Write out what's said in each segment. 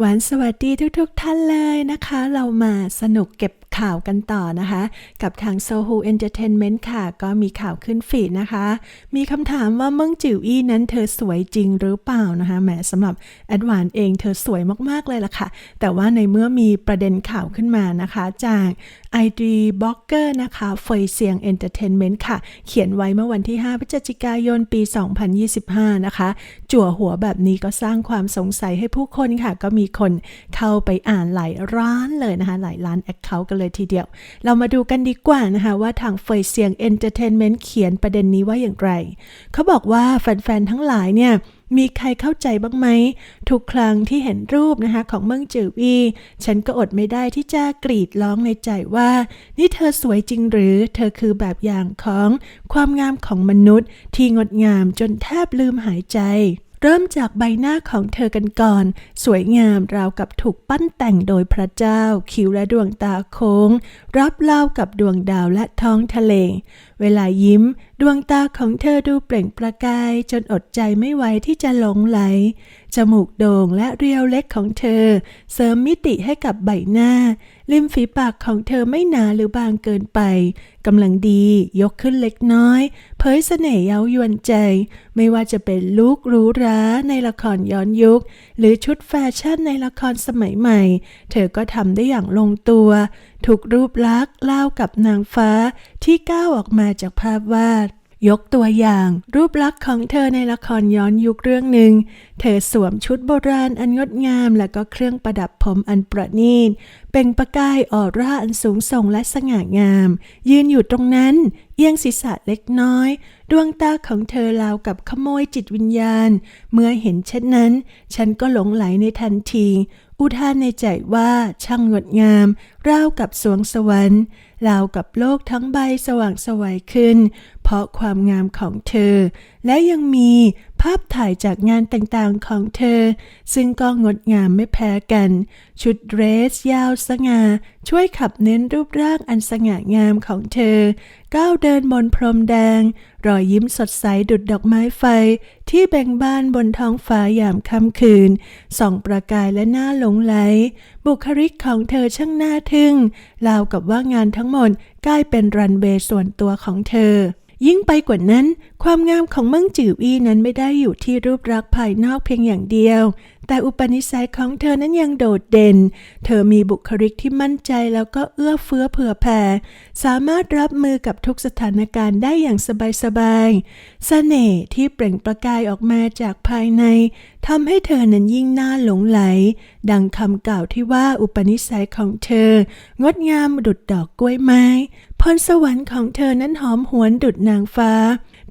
หวานสวัสดีทุกๆทท่านเลยนะคะ เรามาสนุกเก็บข่าวกันต่อนะคะ กับทาง Sohu Entertainment ค่ะ ก็มีข่าวขึ้นฟีดนะคะ มีคำถามว่าเมืองจิ๋วอี้นั้นเธอสวยจริงหรือเปล่านะคะแหมสำหรับแอดวานเองเธอสวยมากๆเลยล่ะค่ะ แต่ว่าในเมื่อมีประเด็นข่าวขึ้นมานะคะ จาก ID b l o g g e r นะคะเฟยเซียง Entertainment ค่ะ เขียนไว้เมื่อวันที่ 5 พฤศจิกายนปี 2025 นะคะ จั่วหัวแบบนี้ก็สร้างความสงสัยให้ผู้คนค่ะ ก็มีคนเข้าไปอ่านหลายร้านเลยนะคะหลายร้านแอคเคาท์กันเลยทีเดียว เรามาดูกันดีกว่านะคะว่าทางเฟยเซียง Entertainment เขียนประเด็นนี้ว่าอย่างไร เขาบอกว่าแฟนๆทั้งหลายเนี่ยมีใครเข้าใจบ้างไหม ทุกครั้งที่เห็นรูปนะคะของเมืองจือวี ฉันก็อดไม่ได้ที่จะกรีดร้องในใจว่า นี่เธอสวยจริงหรือ เธอคือแบบอย่างของความงามของมนุษย์ ที่งดงามจนแทบลืมหายใจ เริ่มจากใบหน้าของเธอกันก่อน สวยงามราวกับถูกปั้นแต่งโดยพระเจ้า คิ้วและดวงตาโค้ง รับเล่ากับดวงดาวและท้องทะเล เวลายิ้มดวงตาของเธอดูเปล่งประกายจนอดใจไม่ไหวที่จะหลงไหล จมูกโด่งและเรียวเล็กของเธอ เสริมมิติให้กับใบหน้า ริมฝีปากของเธอไม่หนาหรือบางเกินไปกำลังดียกขึ้นเล็กน้อย เผยเสน่ห์เย้ายวนใจ ไม่ว่าจะเป็นลุคหรูหราในละครย้อนยุค หรือชุดแฟชั่นในละครสมัยใหม่ เธอก็ทำได้อย่างลงตัวถูกรูปลักษ์เล่ากับนางฟ้าที่ก้าวออกมาจากภาพวาด ยกตัวอย่างรูปลักษ์ของเธอในละครย้อนยุคเรื่องหนึ่ง เธอสวมชุดโบราณอันงดงามและก็เครื่องประดับผมอันประณีต เปล่งประกายออร่าอันสูงส่งและสง่างาม ยืนอยู่ตรงนั้น เอียงศีรษะเล็กน้อย ดวงตาของเธอราวกับขโมยจิตวิญญาณ เมื่อเห็นเช่นนั้น ฉันก็หลงไหลในทันที อุทานในใจว่าช่างงดงาม ราวกับสวงสวรรค์ ราวกับโลกทั้งใบสว่างสวัยขึ้น เพราะความงามของเธอ และยังมีภาพถ่ายจากงานต่างๆของเธอ ซึ่งก็งดงามไม่แพ้กัน ชุดเดรสยาวสง่าช่วยขับเน้นรูปร่างอันสง่างามของเธอ ก้าวเดินบนพรมแดง รอยยิ้มสดใสดุดดอกไม้ไฟ ที่แบ่งบานบนท้องฟ้ายามค่ำคืน ส่องประกายและหน่าหลงไหล บุคลิกของเธอช่างน่าทึ่งราวกับว่างานทั้งหมด กลายเป็นรันเวย์ส่วนตัวของเธอ ยิ่งไปกว่านั้นความงามของเมืองจืออี้นั้นไม่ได้อยู่ที่รูปลักษณ์ภายนอกเพียงอย่างเดียว แต่อุปนิสัยของเธอนั้นยังโดดเด่น เธอมีบุคลิกที่มั่นใจแล้วก็เอื้อเฟื้อเผื่อแผ่ สามารถรับมือกับทุกสถานการณ์ได้อย่างสบายๆ เสน่ห์ที่เปล่งประกายออกมาจากภายในทำให้เธอนั้นยิ่งน่าหลงไหล ดังคำกล่าวที่ว่าอุปนิสัยของเธอ งดงามดุดดอกกล้วยไม้ พรสวรรค์ของเธอนั้นหอมหวนดุดนางฟ้า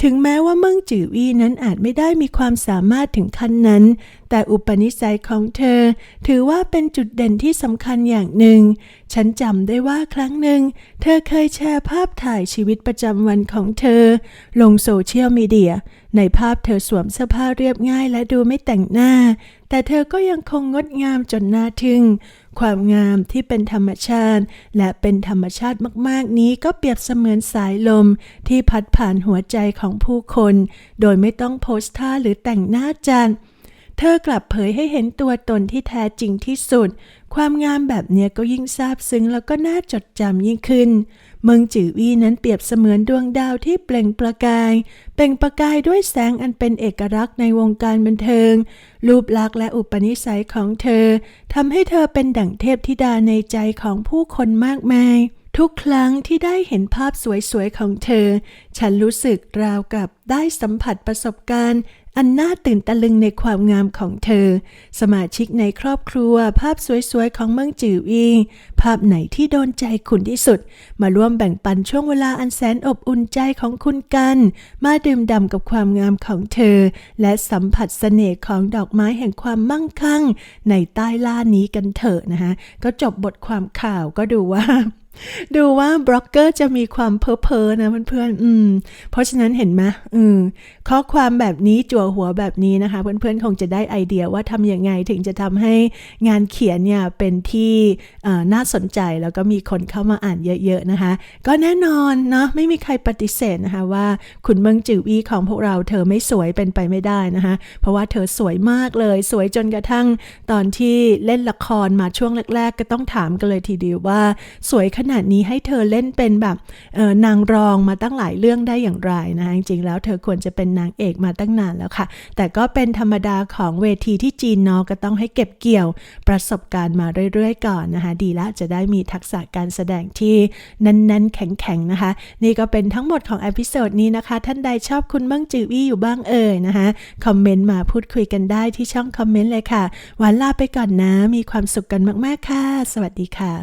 ถึงแม้ว่าเมืองจือวีนั้นอาจไม่ได้มีความสามารถถึงขั้นนั้น แต่อุปนิสัยของเธอ ถือว่าเป็นจุดเด่นที่สำคัญอย่างหนึ่ง ฉันจำได้ว่าครั้งหนึ่ง เธอเคยแชร์ภาพถ่ายชีวิตประจำวันของเธอ ลงโซเชียลมีเดีย ในภาพเธอสวมเสื้อผ้าเรียบง่ายและดูไม่แต่งหน้า แต่เธอก็ยังคงงดงามจนน่าทึ่ง ความงามที่เป็นธรรมชาติ และเป็นธรรมชาติมากๆ นี้ก็เปรียบเสมือนสายลมที่พัดผ่านหัวใจของผู้คน โดยไม่ต้องโพสท่าหรือแต่งหน้าจัน เธอกลับเผยให้เห็นตัวตนที่แท้จริงที่สุด ความงามแบบเนี้ยก็ยิ่งซาบซึ้งแล้วก็น่าจดจำยิ่งขึ้น เมืองจือวีนั้นเปรียบเสมือนดวงดาวที่เปล่งประกาย เปล่งประกายด้วยแสงอันเป็นเอกลักษณ์ในวงการบันเทิง รูปลักษณ์และอุปนิสัยของเธอทำให้เธอเป็นดั่งเทพธิดาในใจของผู้คนมากมายทุกครั้งที่ได้เห็นภาพสวยๆของเธอ ฉันรู้สึกราวกับได้สัมผัสประสบการณ์ อันน่าตื่นตะลึงในความงามของเธอ สมาชิกในครอบครัว ภาพสวยๆ ของเมืองจืออีภาพไหนที่โดนใจคุณที่สุด มาร่วมแบ่งปันช่วงเวลาอันแสนอบอุ่นใจของคุณกัน มาดื่มด่ำกับความงามของเธอ และสัมผัสเสน่ห์ของดอกไม้แห่งความมั่งคั่ง ในใต้ล่านี้กันเถอะนะคะก็จบบทความข่าวก็ดูว่า ดูว่าบล็อกเกอร์จะมีความเพ้อเพอนะเพื่อนๆ อืม เพราะฉะนั้นเห็นไหมอืม ข้อความแบบนี้จั่วหัวแบบนี้นะคะ เพื่อนๆ คงจะได้ไอเดียว่าทำยังไงถึงจะทำให้งานเขียนเนี่ยเป็นที่น่าสนใจแล้วก็มีคนเข้ามาอ่านเยอะๆนะคะ ก็แน่นอนเนาะไม่มีใครปฏิเสธนะคะว่าคุณเมืองจิวอี้ของพวกเราเธอไม่สวยเป็นไปไม่ได้นะคะ เพราะว่าเธอสวยมากเลย สวยจนกระทั่งตอนที่เล่นละครมาช่วงแรก ๆ ก็ต้องถามกันเลยทีเดียวว่า สวยขนาดนี้ให้เธอเล่นเป็นแบบนางรองมาตั้งหลายเรื่องได้อย่างไรนะคะจริงๆแล้วเธอควรจะเป็นนางเอกมาตั้งนานแล้วค่ะ แต่ก็เป็นธรรมดาของเวทีที่จีนเนาะก็ต้องให้เก็บเกี่ยวประสบการณ์มาเรื่อยๆ ก่อนนะคะ ดีละจะได้มีทักษะการแสดงที่แน่นๆ แข็งๆนะคะ นี่ก็เป็นทั้งหมดของเอพิโซดนี้นะคะ ท่านใดชอบคุณเบิ้งจิวอี้อยู่บ้างเอ่ยนะคะคอมเมนต์มาพูดคุยกันได้ที่ช่องคอมเมนต์เลยค่ะ วันลาไปก่อนนะ มีความสุขกันมากๆค่ะ สวัสดีค่ะ